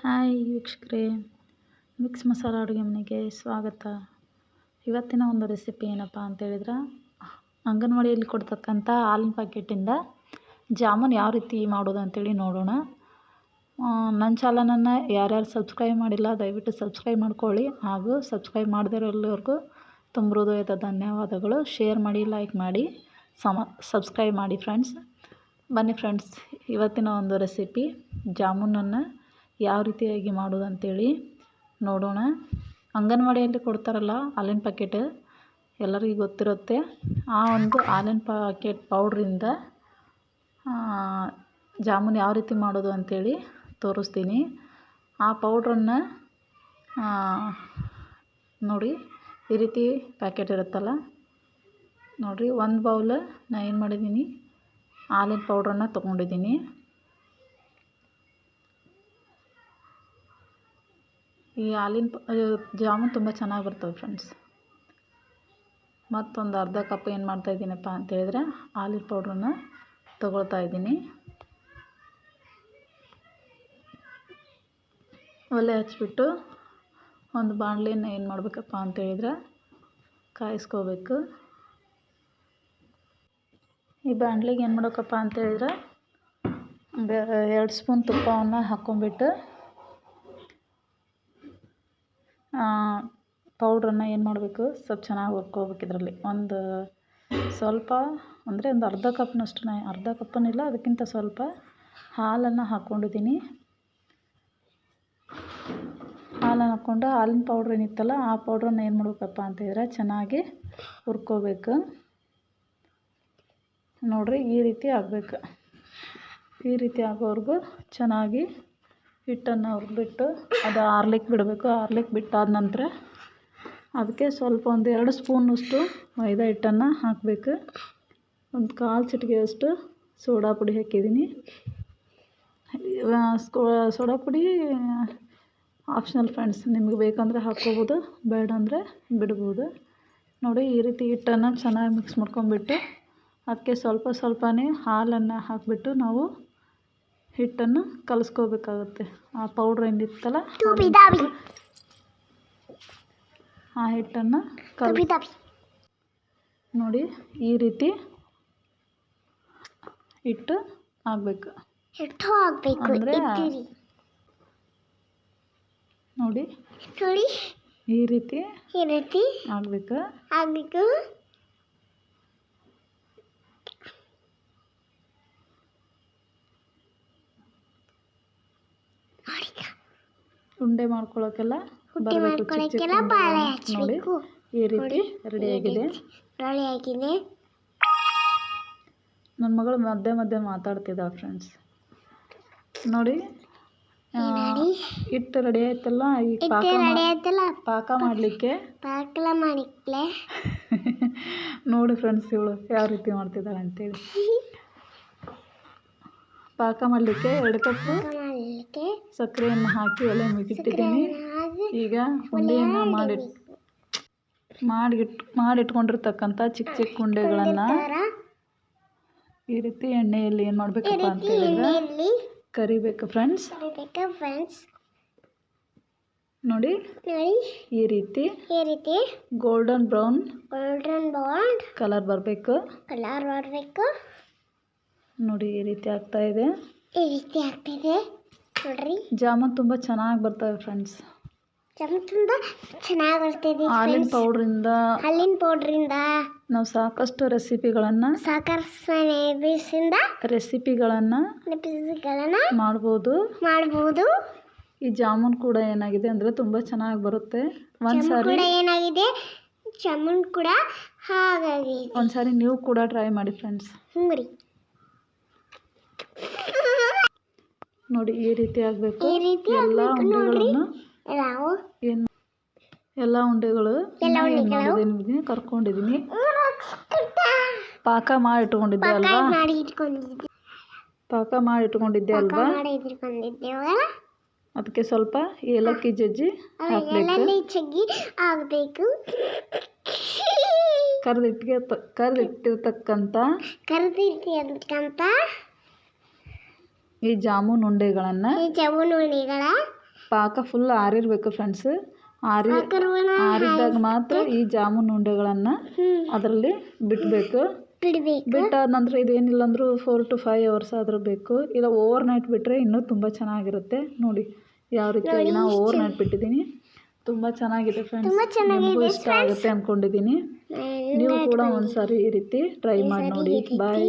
Hi ವೀಕ್ಷಕರೇ, mix masala ಅಡುಗೆ ಮನೆಗೆ ಸ್ವಾಗತ. ಇವತ್ತಿನ ಒಂದು ರೆಸಿಪಿ ಏನಪ್ಪ ಅಂತೇಳಿದ್ರೆ ಅಂಗನವಾಡಿಯಲ್ಲಿ ಕೊಡ್ತಕ್ಕಂಥ ಹಾಲಿನ ಪ್ಯಾಕೆಟಿಂದ ಜಾಮೂನ್ ಯಾವ ರೀತಿ ಮಾಡೋದು ಅಂತೇಳಿ ನೋಡೋಣ. ನನ್ನ ಚಾನಲನ್ನು ಯಾರ್ಯಾರು ಸಬ್ಸ್ಕ್ರೈಬ್ ಮಾಡಿಲ್ಲ, ದಯವಿಟ್ಟು ಸಬ್ಸ್ಕ್ರೈಬ್ ಮಾಡ್ಕೊಳ್ಳಿ ಹಾಗೂ ಸಬ್ಸ್ಕ್ರೈಬ್ ಮಾಡದಿರೋರ್ಗೂ ತುಂಬ ಹೃದಯದ ಧನ್ಯವಾದಗಳು. ಶೇರ್ ಮಾಡಿ, ಲೈಕ್ ಮಾಡಿ, ಸಮ, ಸಬ್ಸ್ಕ್ರೈಬ್ ಮಾಡಿ ಫ್ರೆಂಡ್ಸ್. ಬನ್ನಿ ಫ್ರೆಂಡ್ಸ್, ಇವತ್ತಿನ ಒಂದು ರೆಸಿಪಿ ಜಾಮೂನನ್ನು ಯಾವ ರೀತಿಯಾಗಿ ಮಾಡೋದು ಅಂತೇಳಿ ನೋಡೋಣ. ಅಂಗನವಾಡಿಯಲ್ಲಿ ಕೊಡ್ತಾರಲ್ಲ ಹಾಲಿನ ಪ್ಯಾಕೆಟ್ ಎಲ್ಲರಿಗೂ ಗೊತ್ತಿರುತ್ತೆ. ಆ ಒಂದು ಹಾಲಿನ ಪ್ಯಾಕೆಟ್ ಪೌಡ್ರಿಂದ ಜಾಮೂನ್ ಯಾವ ರೀತಿ ಮಾಡೋದು ಅಂತೇಳಿ ತೋರಿಸ್ತೀನಿ. ಆ ಪೌಡ್ರನ್ನು ನೋಡಿ, ಈ ರೀತಿ ಪ್ಯಾಕೆಟ್ ಇರುತ್ತಲ್ಲ. ನೋಡಿರಿ, ಒಂದು ಬೌಲ್ ನಾನು ಏನು ಮಾಡಿದ್ದೀನಿ? ಹಾಲಿನ ಪೌಡ್ರನ್ನು ತೊಗೊಂಡಿದ್ದೀನಿ. ಈ ಹಾಲಿನ ಜಾಮೂನ್ ತುಂಬ ಚೆನ್ನಾಗಿ ಬರ್ತವೆ ಫ್ರೆಂಡ್ಸ್ ಮತ್ತೊಂದು ಅರ್ಧ ಕಪ್ ಏನು ಮಾಡ್ತಾಯಿದ್ದೀನಪ್ಪ ಅಂತೇಳಿದ್ರೆ ಹಾಲಿನ ಪೌಡ್ರನ್ನ ತಗೊಳ್ತಾ ಇದ್ದೀನಿ. ಒಲೆ ಹಚ್ಬಿಟ್ಟು ಒಂದು ಬಾಣಲಿನ ಏನು ಮಾಡಬೇಕಪ್ಪ ಅಂತೇಳಿದ್ರೆ ಕಾಯಿಸ್ಕೋಬೇಕು. ಈ ಬಾಣಲೆಗೆ ಏನು ಮಾಡಬೇಕಪ್ಪ ಅಂತೇಳಿದ್ರೆ ಎರಡು ಸ್ಪೂನ್ ತುಪ್ಪವನ್ನು ಹಾಕ್ಕೊಂಬಿಟ್ಟು ಪೌಡ್ರನ್ನು ಏನು ಮಾಡಬೇಕು? ಸ್ವಲ್ಪ ಚೆನ್ನಾಗಿ ಹುರ್ಕೊಬೇಕು ಇದರಲ್ಲಿ. ಒಂದು ಸ್ವಲ್ಪ, ಅಂದರೆ ಒಂದು ಅರ್ಧ ಕಪ್ನಷ್ಟು ನಾ, ಅರ್ಧ ಕಪ್ಪನಿಲ್ಲ ಅದಕ್ಕಿಂತ ಸ್ವಲ್ಪ ಹಾಲನ್ನು ಹಾಕ್ಕೊಂಡಿದ್ದೀನಿ ಹಾಲನ್ನು ಹಾಕ್ಕೊಂಡು ಹಾಲಿನ ಪೌಡ್ರ್ ಏನಿತ್ತಲ್ಲ, ಆ ಪೌಡ್ರನ್ನು ಏನು ಮಾಡ್ಬೇಕಪ್ಪ ಅಂತಂದ್ರೆ ಚೆನ್ನಾಗಿ ಹುರ್ಕೋಬೇಕು. ನೋಡಿರಿ, ಈ ರೀತಿ ಆಗಬೇಕು. ಈ ರೀತಿ ಆಗೋವರೆಗೂ ಚೆನ್ನಾಗಿ ಹಿಟ್ಟನ್ನು ಹುರಿದ್ಬಿಟ್ಟು ಅದು ಆರ್ಲಿಕ್ಕೆ ಬಿಡಬೇಕು. ಆರ್ಲಿಕ್ಕೆ ಬಿಟ್ಟಾದ ನಂತರ ಅದಕ್ಕೆ ಸ್ವಲ್ಪ ಒಂದು ಎರಡು ಸ್ಪೂನಷ್ಟು ಮೈದಾ ಹಿಟ್ಟನ್ನು ಹಾಕಬೇಕು. ಒಂದು ಕಾಲು ಚಿಟಿಕೆಯಷ್ಟು ಸೋಡಾ ಪುಡಿ ಹಾಕಿದ್ದೀನಿ. ಸೋಡಾ ಪುಡಿ ಆಪ್ಷನಲ್ ಫ್ರೆಂಡ್ಸ್ ನಿಮಗೆ ಬೇಕಂದರೆ ಹಾಕ್ಕೋಬೋದು, ಬೇಡ ಅಂದರೆ ಬಿಡ್ಬೋದು. ನೋಡಿ ಈ ರೀತಿ ಹಿಟ್ಟನ್ನು ಚೆನ್ನಾಗಿ ಮಿಕ್ಸ್ ಮಾಡ್ಕೊಂಬಿಟ್ಟು ಅದಕ್ಕೆ ಸ್ವಲ್ಪ ಸ್ವಲ್ಪನೇ ಹಾಲನ್ನು ಹಾಕಿಬಿಟ್ಟು ನಾವು ಹಿಟ್ಟನ್ನು ಕಲಿಸ್ಕೋಬೇಕಾಗುತ್ತೆ. ಆ ಪೌಡ್ರ್ ಏನಿತ್ತಲ್ಲ ಆ ಹಿಟ್ಟನ್ನು ಕಲ್ ನೋಡಿ ಈ ರೀತಿ ಹಿಟ್ಟು ಆಗಬೇಕು. ಹಿಟ್ಟು ಆಗಬೇಕು. ಅಂದರೆ ನೋಡಿ. ನೋಡಿ. ಈ ರೀತಿ ಈ ರೀತಿ ಆಗಬೇಕು. ಆಗಬೇಕು. ಉಂಡೆ ಮಾಡ್ಕೊಳ್ಳೋಕ್ಕೆಲ್ಲ ಹುಟ್ಟಿ ಬರಬೇಕು ಚಿಕ್ಕ ಚಿಕ್ಕ. ನೋಡಿ ಈ ರೀತಿ ರೆಡಿಯಾಗಿದೆ. ರೆಡಿ ಆಗಿದೆ ನನ್ನ ಮಗಳು ಮಧ್ಯೆ ಮಧ್ಯೆ ಮಾತಾಡ್ತಿದ್ದಾಳೆ ಫ್ರೆಂಡ್ಸ್ ನೋಡಿ ಹಿಟ್ಟು ರೆಡಿ ಆಯ್ತಲ್ಲ ಈಗ ಪಾಕ ಪಾಕ ಮಾಡಲಿಕ್ಕೆ? ಪಾಕಲ ಮಾಡಿಕ್ಲೆ ನೋಡಿ ಫ್ರೆಂಡ್ಸ್ ಇವಳು ಯಾವ ರೀತಿ ಮಾಡ್ತಿದ್ದಾಳೆ ಅಂತೇಳಿ. ಪಾಕ ಮಾಡಲಿಕ್ಕೆ ಎರಡು ಮಾಡಲಿಕ್ಕೆ ಸಕ್ಕರೆಯನ್ನು ಹಾಕಿ ಒಲೆ ಇಟ್ಟಿದ್ದೀನಿ ಈಗ ಉಂಡೆಯನ್ನು ಮಾಡಿ ಮಾಡಿಟ್ ಮಾಡಿಟ್ಕೊಂಡಿರ್ತಕ್ಕಂಥ ಚಿಕ್ಕ ಚಿಕ್ಕ ಉಂಡೆಗಳನ್ನು ಈ ರೀತಿ ಎಣ್ಣೆಯಲ್ಲಿ ಏನು ಮಾಡಬೇಕಪ್ಪ ಅಂತ ಹೇಳಿದ್ರೆ ಕರಿಬೇಕು ಫ್ರೆಂಡ್ಸ್. ಫ್ರೆಂಡ್ಸ್. ನೋಡಿ ಈ ರೀತಿ ಈ ರೀತಿ golden brown golden brown colour ಬರಬೇಕು. ಕಲರ್ ಬರಬೇಕು. ನೋಡಿ ಈ ರೀತಿ ಆಗ್ತಾ ಇದೆ. ಈ ರೀತಿ ಆಗ್ತಿದೆ ನೋಡ್ರಿ. ಜಾಮೂನ್ ತುಂಬ ಚೆನ್ನಾಗಿ ಬರ್ತವೆ ಫ್ರೆಂಡ್ಸ್. ತುಂಬ ಚೆನ್ನಾಗಿ ಬರ್ತಿದೆ ಹಾಲಿನ ಪೌಡ್ರಿಂದ ಹಾಲಿನ ಪೌಡ್ರಿಂದ ನಾವು ಸಾಕಷ್ಟು ರೆಸಿಪಿಗಳನ್ನು ಸಾಕರ್ ಬೀಸಿಂದ ರೆಸಿಪಿಗಳನ್ನು ಪಿಸ್ಗಳನ್ನು ಮಾಡ್ಬೋದು. ಮಾಡ್ಬೋದು. ಈ ಜಾಮೂನ್ ಕೂಡ ಏನಾಗಿದೆ ಅಂದರೆ ತುಂಬ ಚೆನ್ನಾಗಿ ಬರುತ್ತೆ. ಒಂದು ಸಾರಿ ಏನಾಗಿದೆ? ಜಾಮೂನ್ ಕೂಡ ಹಾಗಾಗಿ. ಒಂದು ಸಾರಿ ನೀವು ಕೂಡ ಟ್ರೈ ಮಾಡಿ ಫ್ರೆಂಡ್ಸ್ ಹಂಗ್ರಿ ನೋಡಿ ಈ ರೀತಿ ಆಗಬೇಕು. ಈ ರೀತಿ ಎಲ್ಲ ಉಂಡೆಗಳನ್ನು ನಾವು ಏನು ಎಲ್ಲ ಉಂಡೆಗಳು ಏನು ಉಂಡೆಗಳು. ಮಾಡಿದ್ದೀನಿ ಕರ್ಕೊಂಡಿದ್ದೀನಿ ಪಾಕ ಮಾಡಿ ಇಟ್ಕೊಂಡಿದ್ದೆ. ಅಲ್ವಾ ಪಾಕ ಮಾಡಿ ಇಟ್ಕೊಂಡಿದ್ದೆ ಅಲ್ವಾ ಅದಕ್ಕೆ ಸ್ವಲ್ಪ ಏಲಕ್ಕಿ ಜಜ್ಜಿ ಹಾಕಬೇಕು. ಕರೆದಿಟ್ಟಿಗೆ ಕರೆದಿಟ್ಟಿರ್ತಕ್ಕಂಥ ಕರೆದಿರ್ತಿ ಈ ಜಾಮೂನ್ ಉಂಡೆಗಳನ್ನು? ಈ ಜಾಮೂನ್ ಉಳ್ಳಿಗಳ ಪಾಕ ಫುಲ್ ಆರಿರಬೇಕು ಫ್ರೆಂಡ್ಸ್ ಆರಿ ಆರಿದ್ದಾಗ ಮಾತ್ರ ಈ ಜಾಮೂನ್ ಉಂಡೆಗಳನ್ನು ಅದರಲ್ಲಿ ಬಿಡಬೇಕು. ಬಿಟ್ಟಾದ ನಂತರ ಇದೇನಿಲ್ಲ ಅಂದರೂ ಫೋರ್ ಟು ಫೈವ್ ಅವರ್ಸ್ ಆದರೂ ಬೇಕು. ಇಲ್ಲ ಓವರ್ ನೈಟ್ ಬಿಟ್ಟರೆ ಇನ್ನೂ ತುಂಬ ಚೆನ್ನಾಗಿರುತ್ತೆ. ನೋಡಿ ಯಾವ ರೀತಿಯಾಗಿ ನಾವು ಓವರ್ ನೈಟ್ ಬಿಟ್ಟಿದ್ದೀನಿ. ತುಂಬ ಚೆನ್ನಾಗಿದೆ ಫ್ರೆಂಡ್ಸ್ ನಿಮಗೂ ಇಷ್ಟ ಆಗುತ್ತೆ ಅಂದ್ಕೊಂಡಿದ್ದೀನಿ ನೀವು ಕೂಡ ಒಂದ್ಸಾರಿ ಈ ರೀತಿ ಟ್ರೈ ಮಾಡಿ ನೋಡಿ. ಬಾಯ್